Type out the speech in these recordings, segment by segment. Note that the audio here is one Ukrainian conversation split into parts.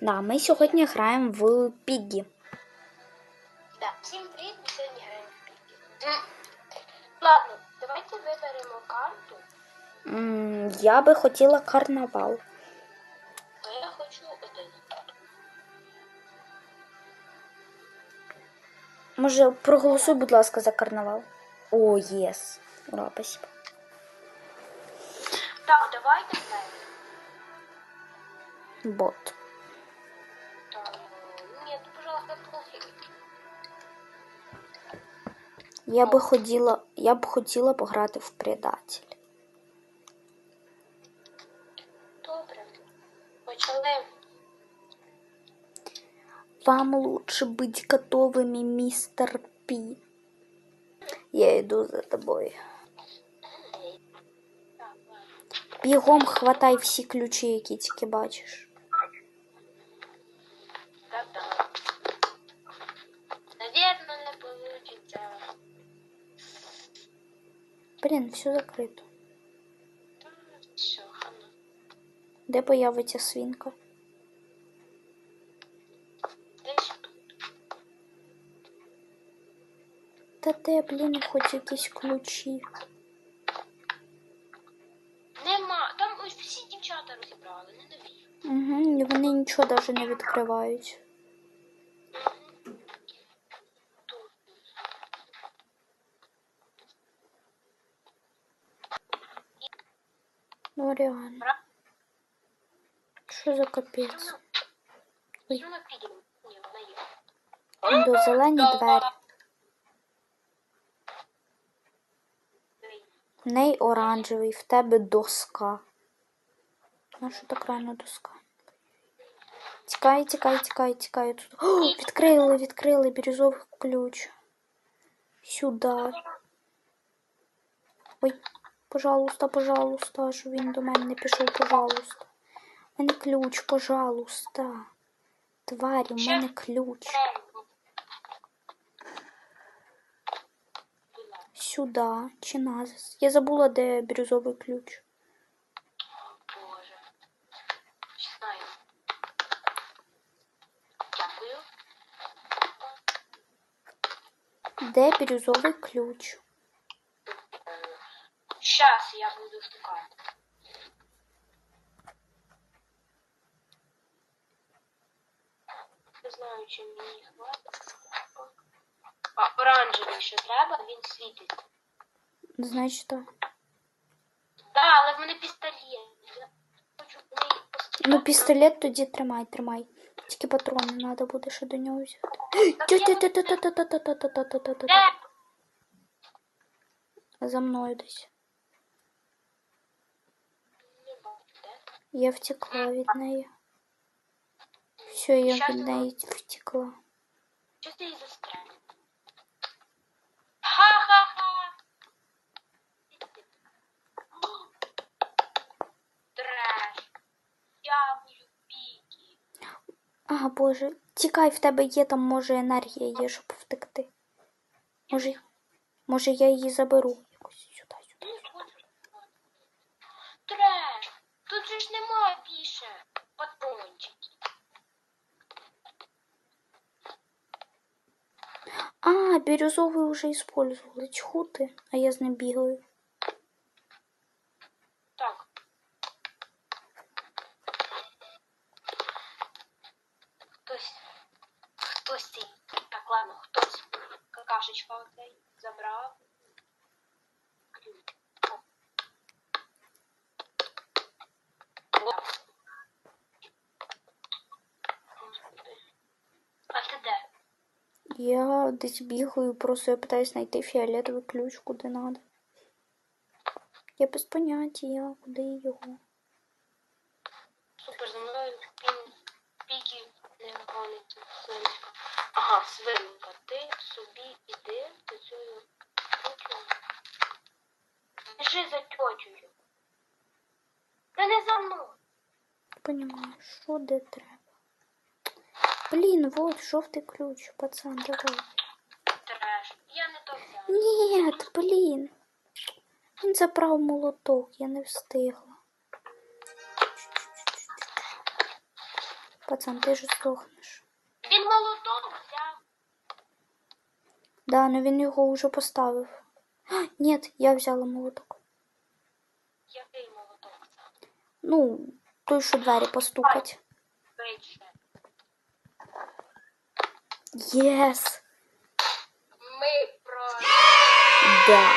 Да, ми сьогодні граємо в Піггі. Да, всім привіт, ми сьогодні граємо в Піки. Ладно, давайте виберемо карту, М, Я би хотіла карнавал. то я хочу один. Може, проголосуй, будь ласка, за карнавал. О, єс. Ура, спасибо. Так, давайте. Бот. Я би хотіла, я б хотіла пограти в предатель. Добре. Почали. Вам лучше быть готовыми, мистер Пи. Я иду за ладно. Бігом хватай всі ключі, які тільки бачиш. Блін, все закрито. Все, хана. Де появиться свінка? Десь тут. Та де, блін, хоч якісь ключі. Нема. Там ось всі дівчата розібрали, не нові. Угу, і вони нічого навіть не відкривають. Ну реально. Що за капець? Ой. Ну. До зелені двері. Ей, В неї оранжевий, в тебе доска. На що так рано доска? Тікай, тікай, тікай, тікай. Тут. О, відкрили, відкрили бірюзовий ключ. Сюди. Ой, пожалуйста, пожалуйста, щоб він до мене не пішов, пожалуйста. У мене ключ, пожалуйста. Тварі, в мене ключ. Сюди, чи назад. Я забула, де бірюзовий ключ. Де бірюзовий ключ? Щас я буду шукати. Не знаю, чи мені хватить. А, оранжевий ще треба, він світить. Значить, так. Так, але в мене пістолет. Я хочу в неї постріляти. Ну, пістолет тоді тримай, тримай. Тільки патрони треба буде ще до нього взяти. Так я- Тю-тю-тю-тю-тю-тю-тю-тю-тю-тю-тю. Де? За мною десь. Я втекла від неї. Все, я від неї втекла. Що ти її? Ха-ха-ха! Треш. Я буду піки. А, боже, тікай, в тебе є там, може, енергія є, щоб втекти. Може, може я її заберу. Якось сюди, сюди. Не хочу. Треш. Тут же ж немає більше патрончиків. А, бірюзовий уже использовали. Чху ти, а я з ним бігаю. Так. Хтось. Хтось цей. Так, ладно, хтось. Какашечка оцей забрав. Ключ. Оп. Оп. Господи. А ти де? Я десь бігаю, просто я питаюсь знайти фіолетовий ключ, куди надо. Я без поняття, куди його. Супер, за мною піки не гониться. Ага, свинка, ти собі іди до цього тьотю. Біжи за тьотю. Та не за мною. Понімаю, що де треба. Блін, вот жовтий ключ, пацан, давай. Треш. Я не то взяла. Блін. Він забрав молоток, я не встигла. Пацан, ти ж здохнеш. Він молоток взяв. Да, ну він його вже поставив. А, Ні, я взяла молоток. Який молоток? Ну, той, що двері постукать. Швидше. Єс! Ми про... Да.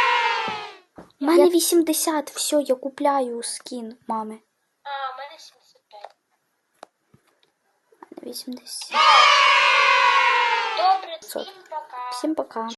У мене 80, все, я купляю скін мами. А, у мене 75. У мене 80. Добре, всім пока. Всім пока.